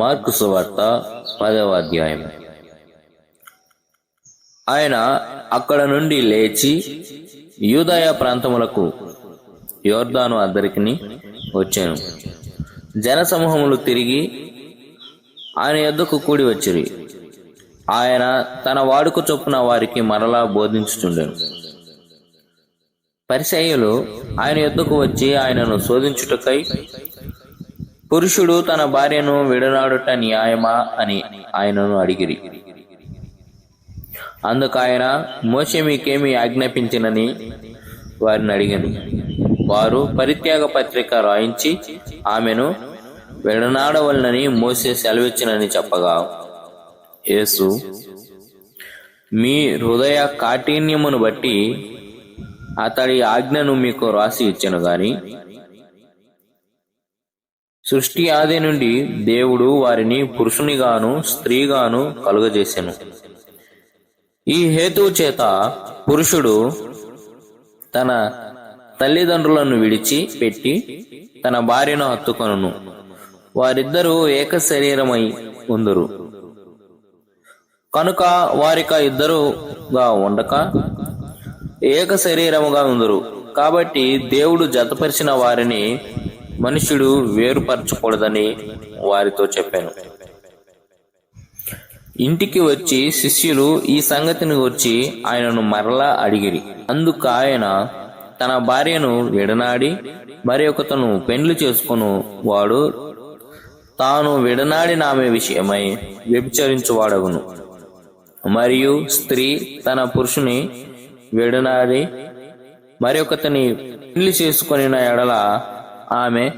Mark సువార్త పదవ అధ్యాయం. ఆయన అక్కడ నుండి లేచి యూదయ ప్రాంతములకు యోర్దాను అద్దరికి వచ్చాను. జనసమూహములు తిరిగి ఆయన యొద్దకు కూడి వచ్చిరి. ఆయన తన వాడుక చొప్పున వారికి మరలా బోధించుచుండెను. పరిసయ్యులు ఆయన యొద్దకు వచ్చి ఆయనను శోధించుటకై పురుషుడు తన భార్యను విడనాడుట న్యాయమా అని ఆయనను అడిగిరి. అందుకు ఆయన మోసే మీకేమి ఆజ్ఞాపించినని? వారిని అడిగను. వారు పరిత్యాగ పత్రిక రాయించి ఆమెను విడనాడవలనని మోసే సెలవిచ్చినని చెప్పగా యేసు మీ హృదయ కాఠిన్యమును బట్టి అతడి ఆజ్ఞను మీకు రాసి ఇచ్చను గాని సృష్టి ఆది నుండి దేవుడు వారిని పురుషునిగాను స్త్రీగాను కలుగజేసెను. ఈ హేతువు చేత పురుషుడు తన తల్లిదండ్రులను విడిచి పెట్టి తన భార్యను హత్తుకొనును. వారిద్దరూ ఏక శరీరమై ఉందరు. కనుక వారిక ఇద్దరుగా ఉండక ఏక శరీరముగా ఉందరు. కాబట్టి దేవుడు జతపరిచిన వారిని మనుషుడు వేరుపరచకూడదని వారితో చెప్పాను. ఇంటికి వచ్చి శిష్యులు ఈ సంగతిని వచ్చి ఆయనను మరలా అడిగిరి. అందుకు ఆయన తన భార్యను విడనాడి మరి ఒకతను పెండ్లి చేసుకును వాడు తాను విడనాడిన ఆమె విషయమై వ్యభిచరించువాడగును. మరియు స్త్రీ తన పురుషుని విడనాడి మరి ఒకతని పెళ్ళి చేసుకుని ఎడల ఆమె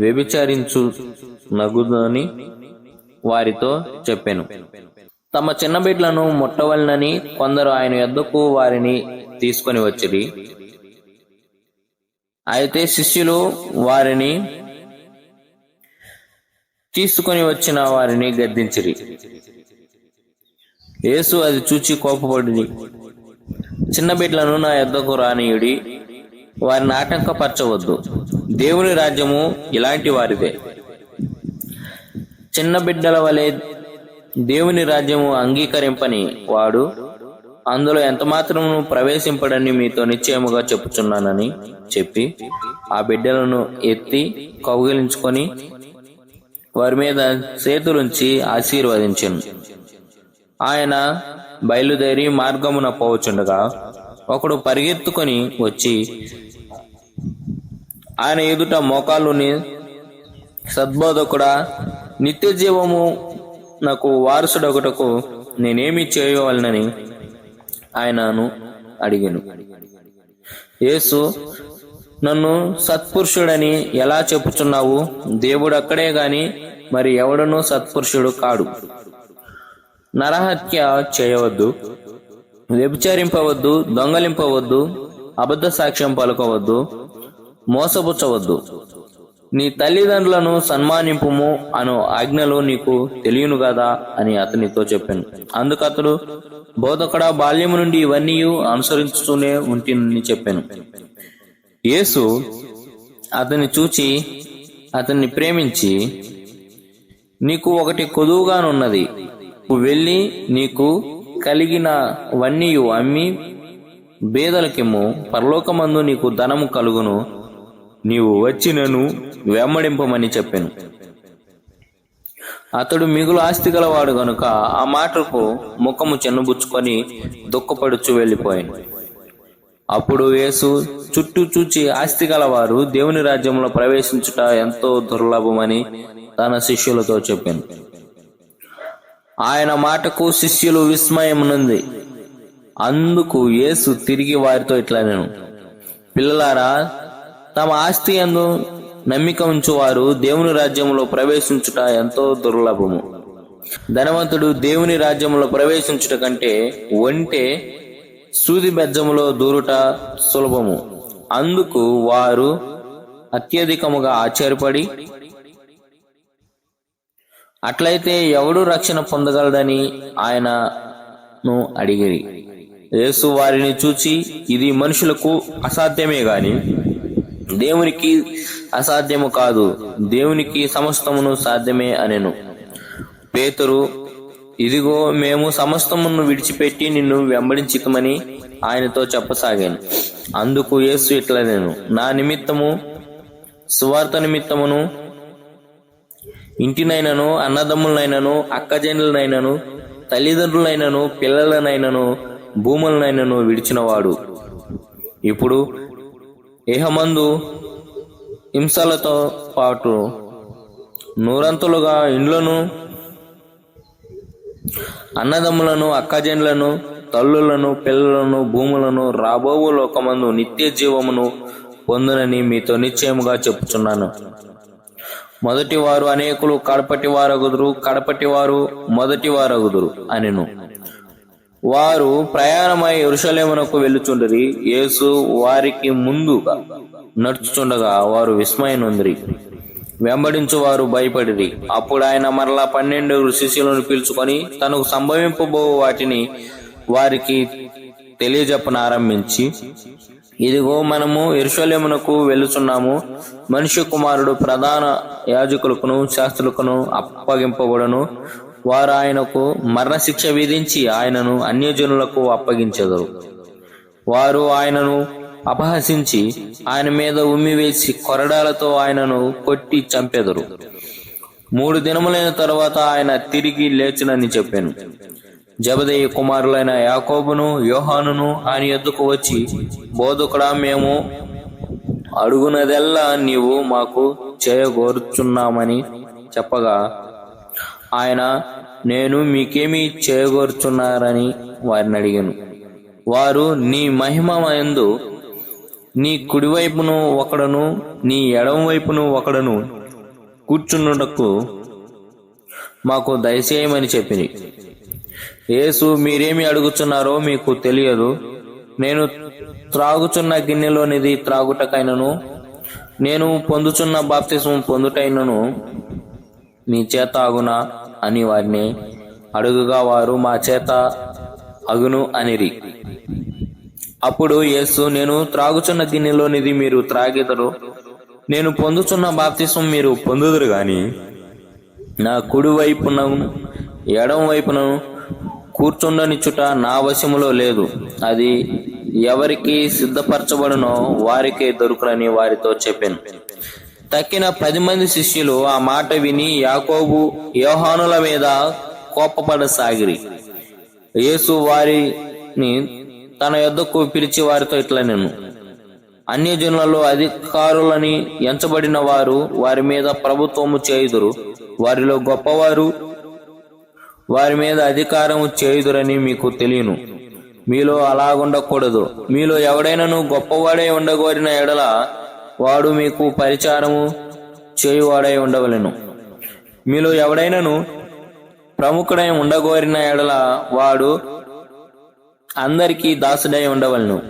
వ్యభిచరించు నగుదని వారితో చెప్పాను. తమ చిన్న బిడ్డలను ముట్టవలనని కొందరు ఆయన యొద్దకు వారిని తీసుకొని వచ్చిరి. అయితే శిష్యులు వారిని తీసుకొని వచ్చిన వారిని గద్దించిరి. యేసు అది చూచి కోపపడి చిన్న బిడ్డలను నా యొద్దకు రానియుడి వారిని ఆటంకపరచవద్దు దేవుని రాజ్యము ఇలాంటి వారిదే. చిన్న బిడ్డల వలె దేవుని రాజ్యము అంగీకరింపని వాడు అందులో ఎంత మాత్రము ప్రవేశింపడని మీతో నిశ్చయముగా చెప్పుచున్నానని చెప్పి ఆ బిడ్డలను ఎత్తి కౌగిలించుకొని వారి మీద చేతులుంచి ఆశీర్వదించను. ఆయన బయలుదేరి మార్గమున పోవచుండగా ఒకడు పరిగెత్తుకొని వచ్చి ఆయన ఎదుట మోకాళ్ళుని సద్బోధకుడా నిత్య జీవము నాకు వారసుడొకటకు నేనేమి చేయవలనని ఆయనను అడిగాను. యేసు నన్ను సత్పురుషుడని ఎలా చెప్పుచున్నావు? దేవుడు అక్కడే గాని మరి ఎవడనూ సత్పురుషుడు కాడు. నరహత్య చేయవద్దు. వ్యభిచరింపవద్దు దొంగలింపవద్దు అబద్ధ సాక్ష్యం పలుకవద్దు మోసపుచ్చవద్దు. నీ తల్లిదండ్రులను సన్మానింపుము అను ఆజ్ఞలు నీకు తెలియను కదా అని అతనితో చెప్పాను. అందుకు అతడు బోధకుడ బాల్యము నుండి ఇవన్నీ అనుసరించుతూనే ఉంటుందని చెప్పాను. యేసు అతన్ని చూచి అతన్ని ప్రేమించి నీకు ఒకటి కొదువుగానున్నది. నువ్వు వెళ్ళి నీకు కలిగినవన్నీయు అమ్మి బేదలకిమ్ము పరలోకమందు నీకు ధనము కలుగును. నీవు వచ్చి నన్ను వెంబడింపమని చెప్పాను. అతడు మిగులు ఆస్తి గలవాడు గనుక ఆ మాటకు ముఖము చెన్నుబుచ్చుకొని దుఃఖపడుచు వెళ్ళిపోయాను అప్పుడు యేసు చుట్టూ చూచి ఆస్తి గలవారు దేవుని రాజ్యంలో ప్రవేశించుట ఎంతో దుర్లభమని తన శిష్యులతో చెప్పాను. ఆయన మాటకు శిష్యులు విస్మయమునుంది. అందుకు యేసు తిరిగి వారితో ఇట్లా నేను పిల్లలారా తమ ఆస్తి అందు నమ్మిక ఉంచువారు దేవుని రాజ్యంలో ప్రవేశించుట ఎంతో దుర్లభము. ధనవంతుడు దేవుని రాజ్యంలో ప్రవేశించుట కంటే ఒంటే సూది బెజ్జములో దూరుట సులభము. అందుకు వారు అత్యధికముగా ఆశ్చర్యపడి అట్లయితే ఎవడు రక్షణ పొందగలడని ఆయనను అడిగిరి. యేసు వారిని చూచి ఇది మనుషులకు అసాధ్యమే గాని దేవునికి అసాధ్యము కాదు దేవునికి సమస్తమును సాధ్యమే అనెను. పేతురు ఇదిగో మేము సమస్తమును విడిచిపెట్టి నిన్ను వెంబడించితమని ఆయనతో చెప్పసాగాను. అందుకు యేసు ఇట్లా నేను నా నిమిత్తము సువార్త నిమిత్తమును ఇంటినైనను అన్నదమ్ములనైనను అక్కజనులనైనను తల్లిదండ్రులైనను పిల్లలనైనను భూములనైనను విడిచినవాడు. ఇప్పుడు ఏహమందు హింసలతో పాటు నూరంతులుగా ఇండ్లను అన్నదమ్ములను అక్కజనులను తల్లులను పిల్లలను భూములను రాబోవు లోకమందు నిత్య జీవమును పొందునని మీతో నిశ్చయముగా చెప్పుచున్నాను. మొదటి వారు అనేకులు కడపటి వారగుదురు కడపటి వారు మొదటి వారగుదురు అనెను. వారు ప్రయాణమై ఎరుషలేమునకు వెళ్ళుచుండరి యేసు వారికి ముందుగా నడుచుచుండగా వారు విస్మయనుందిరి. వెంబడించు వారు భయపడిరి. అప్పుడు ఆయన మరలా పన్నెండు శిష్యులను పిలుచుకొని తనకు సంభవింపబో వాటిని వారికి తెలియజెప్పనారంభించి ఇదిగో మనము ఎరుషలేమునకు వెళ్ళుచున్నాము. మనుష్య కుమారుడు ప్రధాన యాజకులకును శాస్త్రులకును అప్పగింపబడను. వారు ఆయనకు మరణశిక్ష విధించి ఆయనను అన్యజనులకు అప్పగించెదరు. వారు ఆయనను అపహసించి ఆయన మీద ఉమ్మి వేసి కొరడాలతో ఆయనను కొట్టి చంపెదరు. మూడు దినములైన తర్వాత ఆయన తిరిగి లేచునని చెప్పాను. జబదయ్య కుమారులైన యాకోబును యోహానును ఆయన ఎద్దుకు వచ్చి బోధకుడా మేము అడుగునదెల్లా నీవు మాకు చేయగోరుచున్నామని చెప్పగా ఆయన నేను మీకేమి చేయగోరుచున్నారని వారిని అడిగాను. వారు నీ మహిమ ఎందు నీ కుడివైపును ఒకడను నీ ఎడం వైపును ఒకడను కూర్చున్నటకు మాకు దయచేయమని చెప్పింది యేసు మీరేమి అడుగుచున్నారో మీకు తెలియదు. నేను త్రాగుచున్న గిన్నెలోనిది త్రాగుటకైనను నేను పొందుచున్న బాప్తిసం పొందుటైనను నీ చేత అగునా అని వారిని అడుగుగా వారు మా చేత అగును అనిరి. అప్పుడు యేసు నేను త్రాగుచున్న గిన్నెలోనిది మీరు త్రాగెదరు నేను పొందుచున్న బాప్తిసం మీరు పొందుదురు గాని నా కుడి వైపున ఎడం వైపున కూర్చుండనిచ్చుట నా వశములో లేదు. అది ఎవరికి సిద్ధపరచబడునో వారికే దొరుకునని వారితో చెప్పాను. తక్కిన పది మంది శిష్యులు ఆ మాట విని యాకోబు యోహానుల మీద కోపపడసాగిరి. యేసు వారిని తన యొద్దకు పిలిచి వారితో ఇట్లా నేను అన్యజనులలో అధికారులని ఎంచబడిన వారు వారి మీద ప్రభుత్వము చేయుదురు. వారిలో గొప్పవారు వారి మీద అధికారము చేయుదురని మీకు తెలియను. మీలో అలాగుండకూడదు. మీలో ఎవడైనాను గొప్పవాడై ఉండగోరిన ఎడల వాడు మీకు పరిచారము చేయువాడై ఉండవలెను. మీలో ఎవడైనాను ప్రముఖుడై ఉండగోరిన ఎడల వాడు అందరికీ దాసుడై ఉండవలను.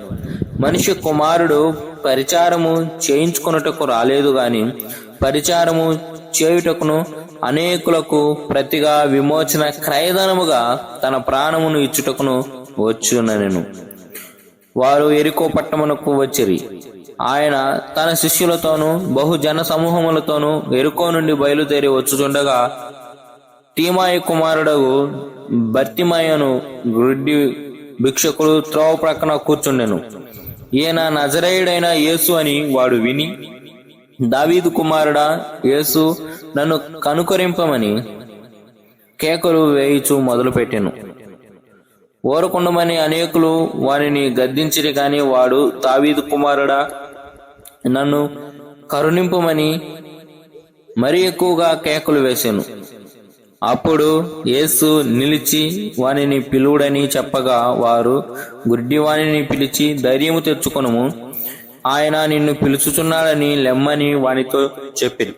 మనిషి కుమారుడు పరిచారము చేయించుకొనుటకు రాలేదు గాని పరిచారము చేయుటకును అనేకులకు ప్రతిగా విమోచన క్రయధనముగా తన ప్రాణమును ఇచ్చుటకును వచ్చునెను వారు ఎరుకో పట్టణమునకు వచ్చిరి. ఆయన తన శిష్యులతోనూ బహు జన సమూహములతోనూ ఎరుకో నుండి బయలుదేరి వచ్చుచుండగా తీమాయి కుమారుడగు బర్తిమాయను గుడ్డి భిక్షకుడు త్రోవ ప్రక్కన కూర్చుండెను. ఈయన నజరేయుడైన యేసు అని వాడు విని దావీదు కుమారుడా యేసు నన్ను కనుకరింపమని కేకలు వేయిచు మొదలుపెట్టెను. ఓరకుండమని అనేకులు వారిని గద్దించిరి కాని వాడు దావీదు కుమారుడా నన్ను కరుణింపమని మరి ఎక్కువగా కేకలు వేశాను అప్పుడు యేసు నిలిచి వానిని పిలువుడని చెప్పగా వారు గుడ్డివాణిని పిలిచి ధైర్యము తెచ్చుకొనము. ఆయన నిన్ను పిలుచుచున్నాడని లెమ్మని వానితో చెప్పింది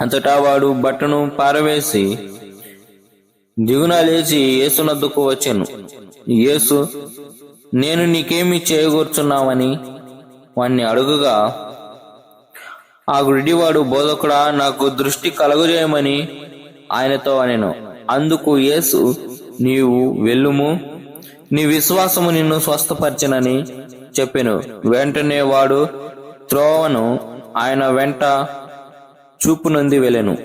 అంతటా వాడు బట్టను పారవేసి దిగున లేచి యేసునద్దుకు వచ్చాను. యేసు నేను నీకేమి చేయగూర్చున్నావని వాణ్ణి అడుగుగా ఆ గుడివాడు బోధకుడా నాకు దృష్టి కలుగజేయమని ఆయనతో అనెను. అందుకు యేసు నీవు వెళ్ళుము. నీ విశ్వాసము నిన్ను స్వస్థపరిచినని చెప్పెను. వెంటనే వాడు త్రోవను ఆయన వెంట చూపు నొంది వెళ్ళెను.